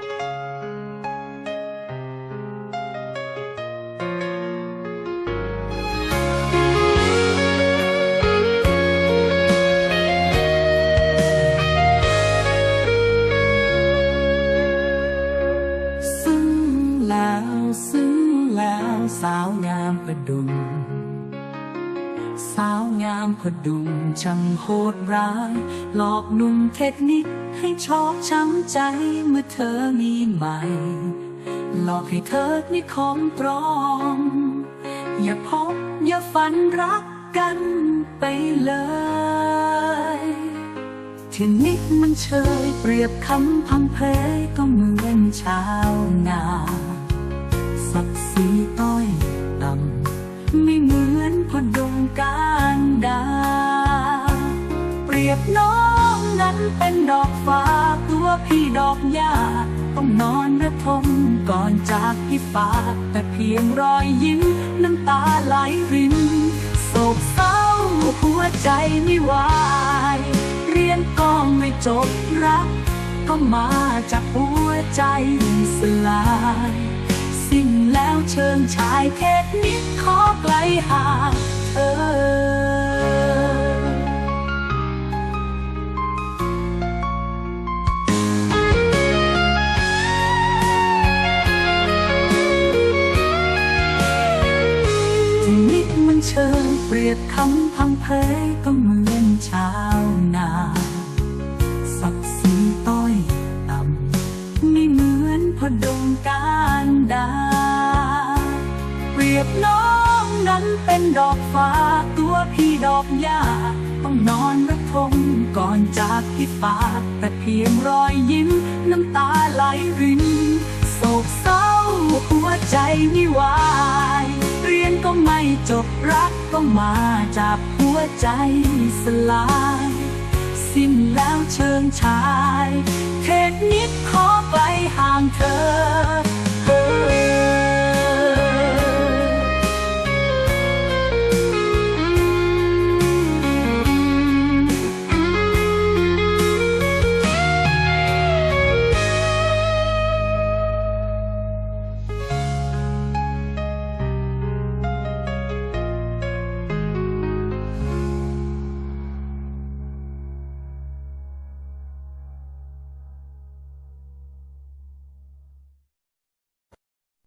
ซึ้งแล้วซึ้งแล้ว สาวงามประดุงสาวงามพดุงช่างโหดร้าย หลอกหนุ่มเทคนิคให้ชอกช้ำใจเมื่อเธอมีใหม่ หลอกให้เธอนี่ของปลอม อย่าพบอย่าฝันรักกันไปเลยทีนิดมันเชยเปรียบคำพังเพยก็เหมือนชาวนา พดงการดา เปรียบน้องนั้นเป็นดอกฟ้าตัวพี่ดอกหญ้าต้องนอนระทมก่อนจากพี่ฟ้าแต่เพียงรอยยิ้มน้ำตาไหลรินโศกเศร้าหัวใจไม่ไหวเรียนก็ไม่จบรัก ก็มาจากหัวใจสลาย เชิงชายเทศนิดขอไกลห่างเธอนิดมันเชิงเปรียบคำพังเพยก็เหมือนชาวนาศักดิ์ศรีต้อยต่ำไม่เหมือนพดงการดา บน้องนั้นเป็นดอกฟ้าตัวพี่ดอกหญ้าต้องนอนระทมก่อนจากพี่ฟ้าแต่เพียงรอยยิ้มน้ำตาไหลรินโศกเศร้าหัวใจไม่ไหวเรียนก็ไม่จบรักก็มาจากหัวใจสลาย สิ้นแล้วเชิงชายเทศนิดขอไกลห่างเธอ